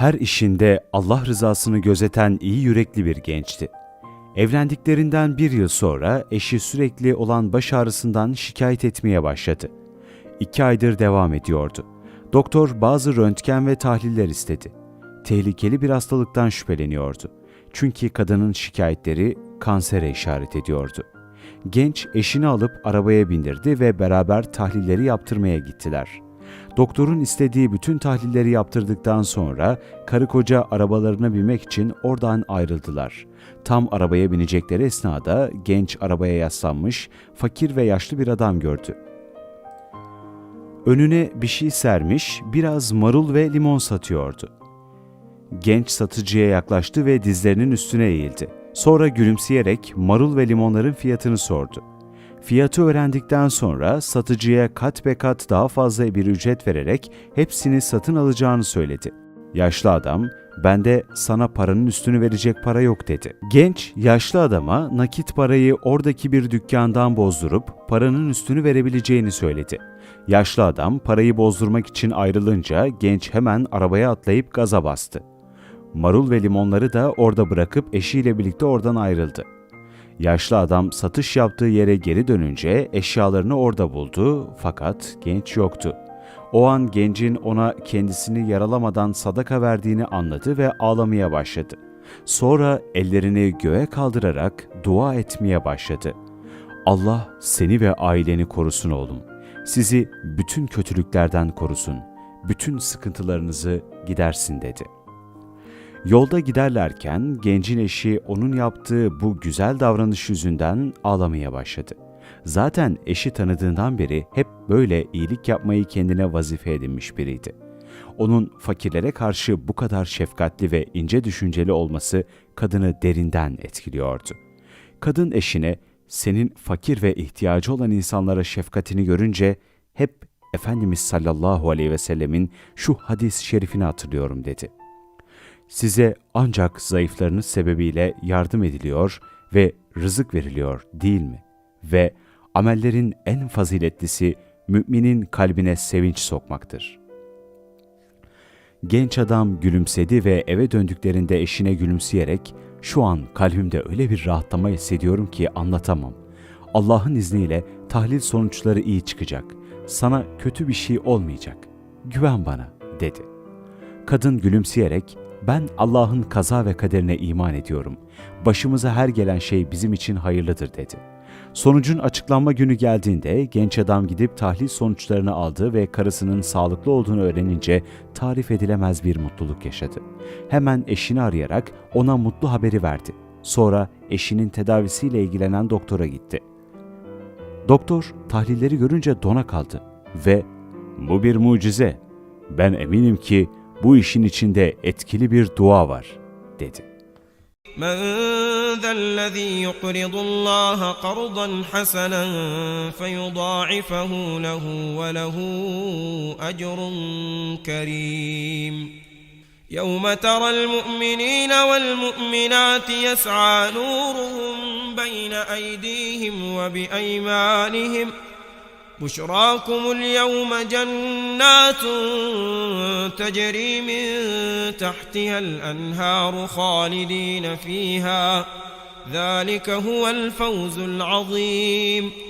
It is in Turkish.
Her işinde Allah rızasını gözeten iyi yürekli bir gençti. Evlendiklerinden bir yıl sonra eşi sürekli olan baş ağrısından şikayet etmeye başladı. İki aydır devam ediyordu. Doktor bazı röntgen ve tahliller istedi. Tehlikeli bir hastalıktan şüpheleniyordu. Çünkü kadının şikayetleri kansere işaret ediyordu. Genç eşini alıp arabaya bindirdi ve beraber tahlilleri yaptırmaya gittiler. Doktorun istediği bütün tahlilleri yaptırdıktan sonra karı koca arabalarına binmek için oradan ayrıldılar. Tam arabaya binecekleri esnada genç arabaya yaslanmış, fakir ve yaşlı bir adam gördü. Önüne bir şey sermiş, biraz marul ve limon satıyordu. Genç satıcıya yaklaştı ve dizlerinin üstüne eğildi. Sonra gülümseyerek marul ve limonların fiyatını sordu. Fiyatı öğrendikten sonra satıcıya kat be kat daha fazla bir ücret vererek hepsini satın alacağını söyledi. Yaşlı adam, bende sana paranın üstünü verecek para yok dedi. Genç, yaşlı adama nakit parayı oradaki bir dükkandan bozdurup paranın üstünü verebileceğini söyledi. Yaşlı adam parayı bozdurmak için ayrılınca genç hemen arabaya atlayıp gaza bastı. Marul ve limonları da orada bırakıp eşiyle birlikte oradan ayrıldı. Yaşlı adam satış yaptığı yere geri dönünce eşyalarını orada buldu fakat genç yoktu. O an gencin ona kendisini yaralamadan sadaka verdiğini anladı ve ağlamaya başladı. Sonra ellerini göğe kaldırarak dua etmeye başladı. Allah seni ve aileni korusun oğlum. Sizi bütün kötülüklerden korusun. Bütün sıkıntılarınızı gidersin dedi. Yolda giderlerken gencin eşi onun yaptığı bu güzel davranış yüzünden ağlamaya başladı. Zaten eşi tanıdığından beri hep böyle iyilik yapmayı kendine vazife edinmiş biriydi. Onun fakirlere karşı bu kadar şefkatli ve ince düşünceli olması kadını derinden etkiliyordu. Kadın eşine senin fakir ve ihtiyacı olan insanlara şefkatini görünce hep Efendimiz sallallahu aleyhi ve sellemin şu hadis-i şerifini hatırlıyorum dedi. Size ancak zayıflarınız sebebiyle yardım ediliyor ve rızık veriliyor değil mi? Ve amellerin en faziletlisi müminin kalbine sevinç sokmaktır. Genç adam gülümsedi ve eve döndüklerinde eşine gülümseyerek şu an kalbimde öyle bir rahatlama hissediyorum ki anlatamam. Allah'ın izniyle tahlil sonuçları iyi çıkacak. Sana kötü bir şey olmayacak. Güven bana dedi. Kadın gülümseyerek ben Allah'ın kaza ve kaderine iman ediyorum. Başımıza her gelen şey bizim için hayırlıdır dedi. Sonucun açıklanma günü geldiğinde genç adam gidip tahlil sonuçlarını aldı ve karısının sağlıklı olduğunu öğrenince tarif edilemez bir mutluluk yaşadı. Hemen eşini arayarak ona mutlu haberi verdi. Sonra eşinin tedavisiyle ilgilenen doktora gitti. Doktor tahlilleri görünce dona kaldı ve "Bu bir mucize. Ben eminim ki bu işin içinde etkili bir dua var." dedi. من ذا الذي يقرض الله قرضا حسنا فيضاعفه له وله اجر كريم يوم ترى المؤمنين والمؤمنات يسعى نورهم بين ايديهم وبايمانهم بشراكم اليوم جنات تجري من تحتها الأنهار خالدين فيها. ذلك هو الفوز العظيم.